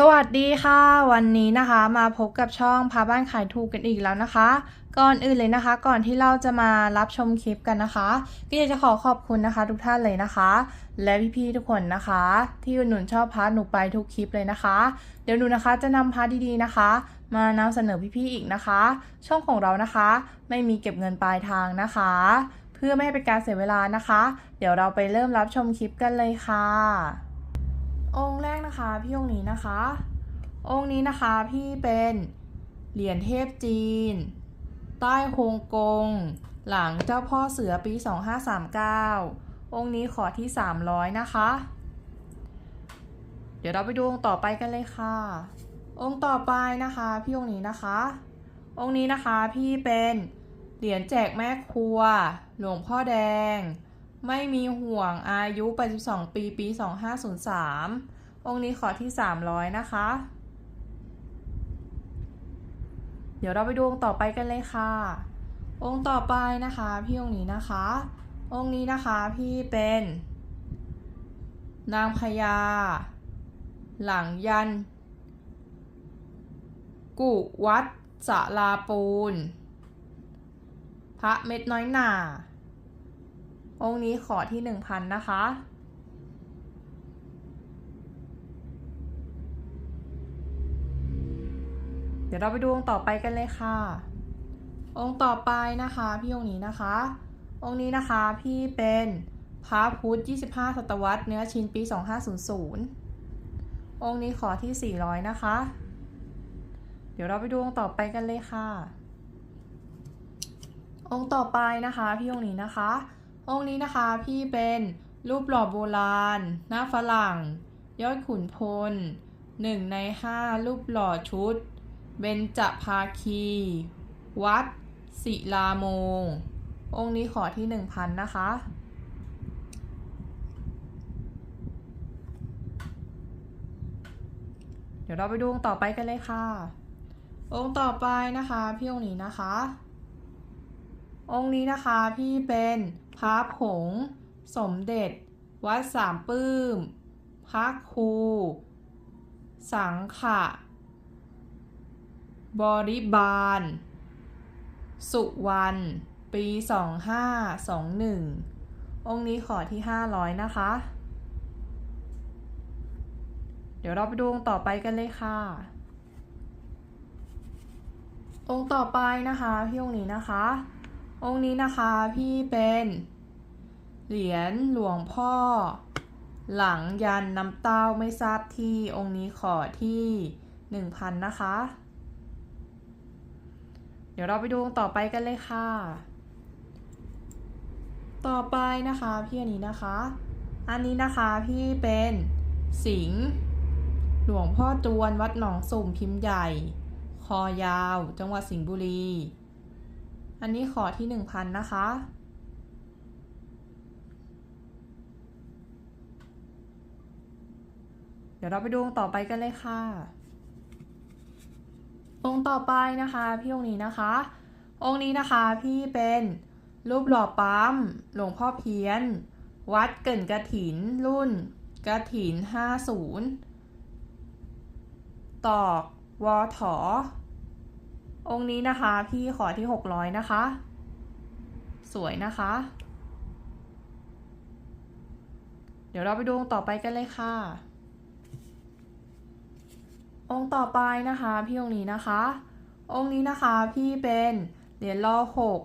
สวัสดีค่ะ วันนี้นะคะมาพบกับช่องพาบ้านขายถูกกันอีกแล้วนะคะ ก่อนอื่นเลยนะคะ ก่อนที่เราจะมารับชมคลิปกันนะคะ ก็อยากจะขอขอบคุณนะคะ ทุกท่านเลยนะคะ และพี่ๆทุกคนนะคะ ที่อุดหนุนชอบพาร์ทหนูไปทุกคลิปเลยนะคะ เดี๋ยวหนูนะคะจะนำพาร์ทดีๆนะคะ มานำเสนอพี่ๆอีกนะคะ ช่องของเรานะคะ ไม่มีเก็บเงินปลายทางนะคะ เพื่อไม่ให้เป็นการเสียเวลานะคะ เดี๋ยวเราไปเริ่มรับชมคลิปกันเลยค่ะ องค์แรกนะคะ พี่องค์นี้นะคะ องค์นี้นะคะพี่เป็นเหรียญเทพจีน ใต้ฮงกง หลังเจ้าพ่อเสือปี 2539 องค์นี้ขอที่ 300 นะคะ เดี๋ยวเราไปดูองค์ต่อไปกันเลยค่ะ องค์ต่อไปนะคะพี่องค์นี้นะคะ องค์นี้นะคะพี่เป็นเหรียญแจกแม่ครัว หลวงพ่อแดง ไม่มีห่วงอายุ 82 ปี ปี 2503 องค์นี้ขอที่ 300 นะคะ เดี๋ยวเราไปดูองค์ต่อไปกันเลยค่ะ องค์ต่อไปนะคะ พี่องค์นี้นะคะ องค์นี้นะคะพี่เป็น นางพญา หลังยัน กุวัดสลาปูน พระเม็ดน้อยหน่า องค์นี้ขอที่หนึ่งพันนะคะ เดี๋ยวเราไปดูองค์ต่อไปกันเลยค่ะ องค์ต่อไปนะคะพี่องค์นี้นะคะ องค์นี้นะคะพี่เป็นพระพุทธ 25 ศตวรรษ เนื้อชิ้นปี 2500 องค์นี้ขอที่ 400 นะคะ เดี๋ยวเราไปดูองค์ต่อไปกันเลยค่ะ องค์ต่อไปนะคะพี่องค์นี้นะคะ องค์นี้นะคะพี่เป็นรูปหล่อโบราณ หน้าฝรั่ง ยอดขุนพลหนึ่งในห้ารูปหล่อชุด เบญจภาคี วัด ศิลาโมง องค์นี้ขอที่หนึ่งพันนะคะ เดี๋ยวเราไปดูองค์ต่อไปกันเลยค่ะ องค์ต่อไปนะคะ พี่องค์นี้นะคะ องค์นี้นะคะพี่เป็น พระผง สมเด็จ วัดสามปื้ม พระครู สังขะ บริบาล สุวรรณ ปี 2521 องค์นี้ขอที่ 500 นะคะ เดี๋ยวเราไปดูองค์ต่อไปกันเลยค่ะ องค์ต่อไปนะคะ พี่องค์นี้นะคะ องค์นี้นะคะพี่เป็นเหรียญหลวงพ่อ หลังยันน้ำเต้าไม่ทราบที่องค์นี้ขอที่หนึ่งพันนะคะ เดี๋ยวเราไปดูองค์ต่อไปกันเลยค่ะ ต่อไปนะคะพี่อันนี้นะคะ อันนี้นะคะพี่เป็นสิงห์หลวงพ่อจวนวัดหนองสุ่มพิมพ์ใหญ่ คอยาว จังหวัดสิงห์บุรี อันนี้ขอที่หนึ่งพันนะคะ เดี๋ยวเราไปดูองค์ต่อไปกันเลยค่ะ องค์ต่อไปนะคะพี่องค์นี้นะคะ องค์นี้นะคะพี่เป็นรูปหล่อปั๊มหลวงพ่อเพี้ยน วัดเกินกระถินรุ่นกระถิน 50 ตอกวอถอ องค์นี้นะคะ พี่ขอที่600นะคะ สวยนะคะ เดี๋ยวเราไปดูองค์ต่อไปกันเลยค่ะ องค์ต่อไปนะคะ พี่องค์นี้นะคะ องค์นี้นะคะพี่เป็นเหรียญล่อหก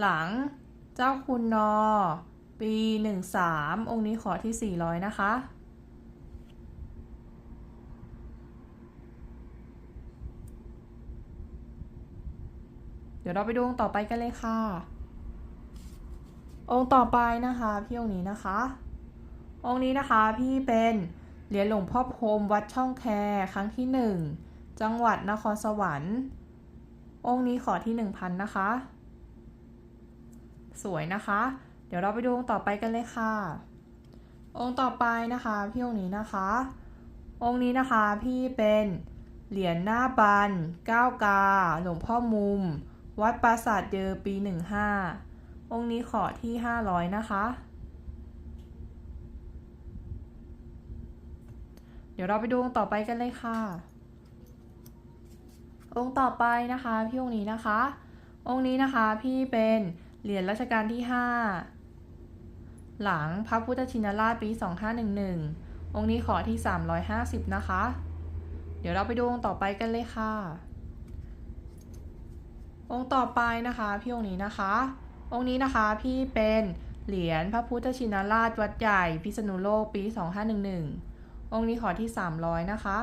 หลังเจ้าคุณนอ ปีหนึ่งสามองค์นี้ขอที่สี่ร้อยนะคะ เดี๋ยวเราไปดูองค์ต่อไปกันเลยค่ะ องค์ต่อไปนะคะพี่องค์นี้นะคะ องค์นี้นะคะพี่เป็นเหรียญหลวงพ่อพรมวัดช่องแคครั้งที่หนึ่งจังหวัดนครสวรรค์ องค์นี้ขอที่หนึ่งพันนะคะ สวยนะคะ เดี๋ยวเราไปดูองค์ต่อไปกันเลยค่ะ องค์ต่อไปนะคะพี่องค์นี้นะคะ องค์นี้นะคะพี่เป็นเหรียญหน้าบันเก้ากา หลวงพ่อมุม วัดปราสาทเยอปีหนึ่งห้าองค์นี้ขอที่ห้าร้อยนะคะเดี๋ดี๋ยวเราไปดูองค์ต่อไปกันเลยค่ะ องค์ต่อไปนะคะพี่องค์นี้นะคะ องค์นี้นะคะพี่เป็นเหรียญรัชกาลที่ 5 หลังพระพุทธชินราชปี 2511 องค์นี้ขอที่ 350 นะคะ เดี๋ยวเราไปดูองค์ต่อไปกันเลยค่ะ องค์ต่อไปนะคะพี่องค์นี้นะคะ องค์นี้นะคะพี่เป็นเหรียญพระพุทธชินราชวัดใหญ่พิษณุโลกปี 2511 องค์นี้ขอที่ 300 นะคะ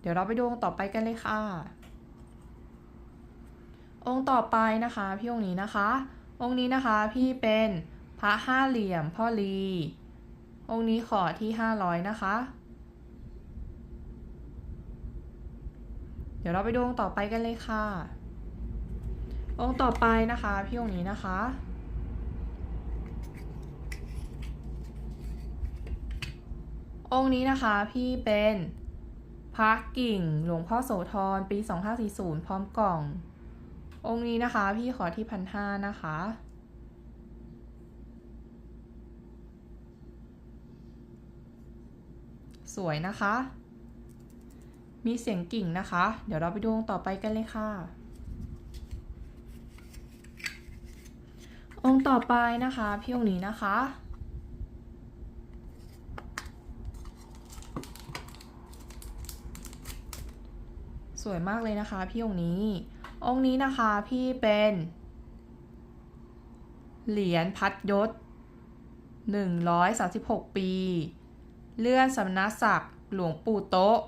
เดี๋ยวเราไปดูองค์ต่อไปกันเลยค่ะ องค์ต่อไปนะคะพี่องค์นี้นะคะ องค์นี้นะคะพี่เป็นพระห้าเหลี่ยมพ่อลี องค์นี้ขอที่ 500 นะคะ ดี๋ยวเราไปดูองค์ต่อไปกันเลยค่ะ องค์ต่อไปนะคะ พี่องค์นี้นะคะองค์นี้นะคะพี่เป็นพระกิ่งหลวงพ่อโสธรปี 2540 พร้อมกล่อง องค์นี้นะคะ พี่ขอที่พันห้านะคะ สวยนะคะ มีเสียงกิ่งนะคะ เดี๋ยวเราไปดูองค์ต่อไปกันเลยค่ะ องค์ต่อไปนะคะพี่องค์นี้นะคะ สวยมากเลยนะคะพี่องค์นี้ องค์นี้นะคะพี่เป็น เหรียญพัดยศ 136 ปี เลื่อนสำนักศักดิ์หลวงปู่โต๊ะ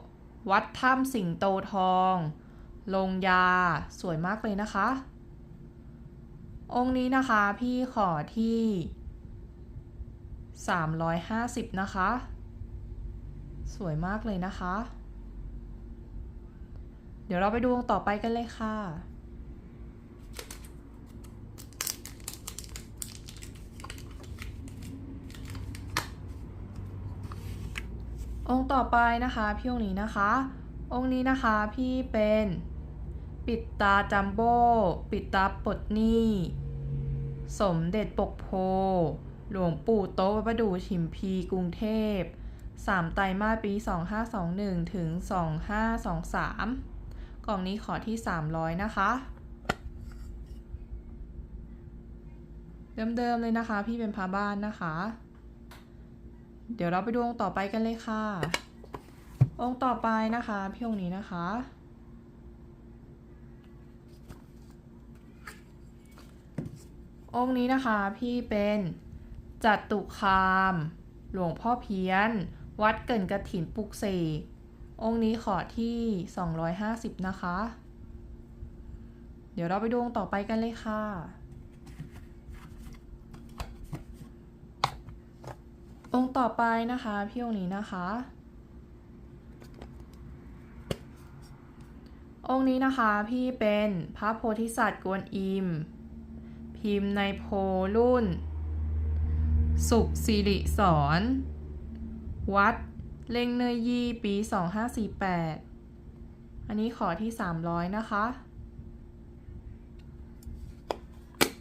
วัดถ้ำสิงโตทอง ลงยา สวยมากเลยนะคะ องค์นี้นะคะพี่ขอที่ 350 นะคะ สวยมากเลยนะคะ เดี๋ยวเราไปดูองค์ต่อไปกันเลยค่ะ องค์ต่อไปนะคะพี่องค์นี้นะคะ องค์นี้นะคะพี่เป็นปิดตาจัมโบ้ปิดตาปดนี้สมเด็จปกโพ หลวงปู่โต๊ะวัดประดูชิมพีกรุงเทพสามไตรมาสปี 2521 ถึง 2523 กล่องนี้ขอที่ 300 นะคะ เดิมๆเลยนะคะ พี่เป็นพาบ้านนะคะ เดี๋ยวเราไปดูองค์ต่อไปกันเลยค่ะ องค์ต่อไปนะคะพี่องค์นี้นะคะ องค์นี้นะคะพี่เป็นจัตุคาม หลวงพ่อเพี้ยน วัดเกินกระถินปุกเสกองค์นี้ขอที่ 250 นะคะ เดี๋ยวเราไปดูองค์ต่อไปกันเลยค่ะ องค์ต่อไปนะคะพี่องค์นี้นะคะ องค์นี้นะคะพี่เป็นพระโพธิสัตว์กวนอิม พิมพ์ในโพรุ่น สุขสิริสอนวัดเล่งเนยยี่ปี 2548 อันนี้ขอที่ 300 นะคะ